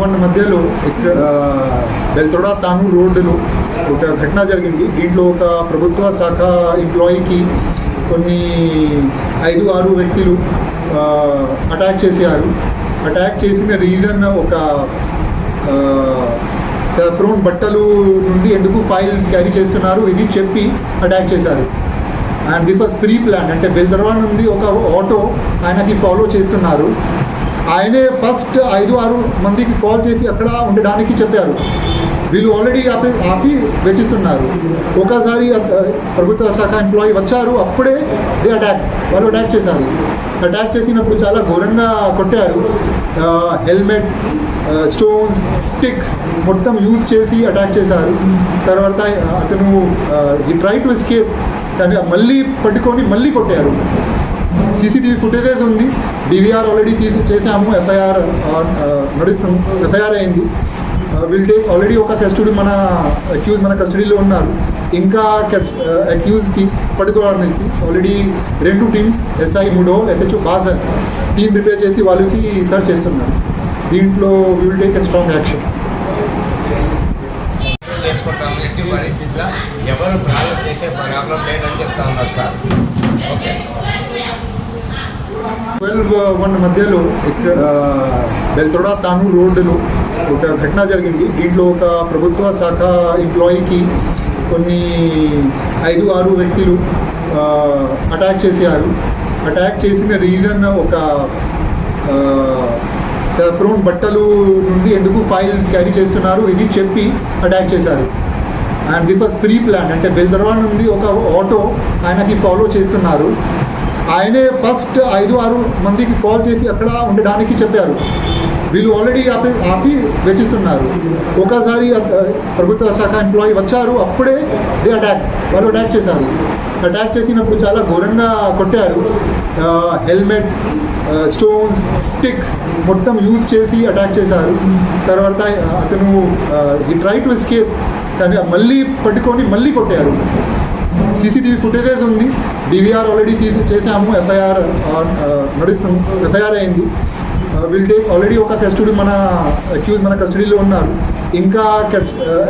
One మధ్యలో ఇక్కడ బెల్తోడా తాను రోడ్డులో ఒక ఘటన జరిగింది. దీంట్లో ఒక ప్రభుత్వ శాఖ ఎంప్లాయీకి కొన్ని ఐదు ఆరు వ్యక్తులు అటాక్ చేశారు. అటాక్ చేసిన రీజన్ ఒక సెఫ్రోన్ బట్టలు నుండి ఎందుకు ఫైల్ క్యారీ చేస్తున్నారు ఇది చెప్పి అటాక్ చేశారు. And this was pre plan అంటే బెల్దర్వా నుండి ఒక ఆటో ఆయనకి ఫాలో చేస్తున్నారు. ఆయనే ఫస్ట్ ఐదు ఆరు మందికి కాల్ చేసి అక్కడ ఉండడానికి చెప్పారు. వీళ్ళు ఆల్రెడీ ఆపి ఆపి వెచ్చిస్తున్నారు. ఒకసారి ప్రభుత్వ శాఖ ఎంప్లాయీ వచ్చారు అప్పుడే దే అటాక్ వాళ్ళు అటాక్ చేశారు. అటాక్ చేసినప్పుడు చాలా ఘోరంగా కొట్టారు. హెల్మెట్ స్టోన్స్ స్టిక్స్ మొత్తం యూజ్ చేసి అటాక్ చేశారు. తర్వాత అతను ఈ ట్రై టు ఎస్కేప్ కానీ మళ్ళీ పట్టుకొని మళ్ళీ కొట్టారు. సీసీటీవీ ఫుటేజెస్ ఉంది. డివిఆర్ ఆల్రెడీ సీసీ చేసాము ఎఫ్ఐఆర్ నడుస్తాము ఎఫ్ఐఆర్ అయింది. విల్ టేక్ ఆల్రెడీ ఒక కస్టడీ మన అక్యూజ్ మన కస్టడీలో ఉన్నారు. ఇంకా అక్యూజ్కి పట్టుకోవడానికి ఆల్రెడీ రెండు టీమ్స్ ఎస్ఐ మూడో ఎఫ్హెచ్ఓ బాజర్ టీం ప్రిపేర్ చేసి వాళ్ళకి సర్చ్ చేస్తున్నారు. దీంట్లో will take a strong action చేసుకుంటాము ఎట్టి ఎవరు ప్రాబ్లం చేసే ప్రాబ్లం లేదని చెప్తా ఉన్నారు sir. Okay. Twelve one uh, మధ్యలో ఇక్కడ బెల్తోడా తాను రోడ్డులో ఒక ఘటన జరిగింది. దీంట్లో ఒక ప్రభుత్వ శాఖ ఎంప్లాయీకి కొన్ని ఐదు ఆరు వ్యక్తులు అటాక్ చేశారు. అటాక్ చేసిన రీజన్ ఒక సెఫ్రోన్ బట్టలు నుండి ఎందుకు ఫైల్ క్యారీ చేస్తున్నారు ఇది చెప్పి అటాక్ చేశారు. And this was pre plan అంటే బెల్దర్వా నుండి ఒక ఆటో ఆయనకి ఫాలో చేస్తున్నారు. ఆయనే ఫస్ట్ ఐదు ఆరు మందికి కాల్ చేసి అక్కడ ఉండడానికి చెప్పారు. వీళ్ళు ఆల్రెడీ ఆపి ఆపి వెచ్చిస్తున్నారు. ఒకసారి ప్రభుత్వ శాఖ ఎంప్లాయీ వచ్చారు అప్పుడే దే అటాక్ వాళ్ళు అటాక్ చేశారు. అటాక్ చేసినప్పుడు చాలా ఘోరంగా కొట్టారు. హెల్మెట్ స్టోన్స్ స్టిక్స్ మొత్తం యూజ్ చేసి అటాక్ చేశారు. తర్వాత అతను ఈ ట్రై టు ఎస్కేప్ కానీ మళ్ళీ పట్టుకొని మళ్ళీ కొట్టారు. సీసీటీవీ ఫుటేజెస్ ఉంది. డివిఆర్ ఆల్రెడీ సీసీ చేసాము ఎఫ్ఐఆర్ నడుస్తుంది. ఎఫ్ఐఆర్ అయింది. విల్ టేక్ ఆల్రెడీ ఒక కస్టడీ మన అక్యూజ్ మన కస్టడీలో ఉన్నారు. ఇంకా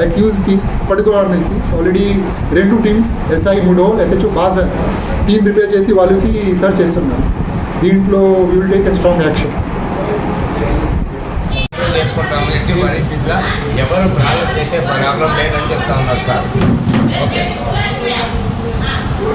అక్యూజ్కి పట్టుకోవడానికి ఆల్రెడీ రెండు టీమ్స్ ఎస్ఐ మూడో ఎఫ్హెచ్ఓ బాస్ టీం ప్రిపేర్ చేసి వాళ్ళకి సర్చ్ చేస్తున్నారు. దీంట్లో will take a strong action చేసుకుంటాము ఎట్టి పరిస్థితిలో ఎవరు ప్రాబ్లం చేసే ప్రాబ్లం లేదని చెప్తా ఉన్నారు సార్. ఓకే.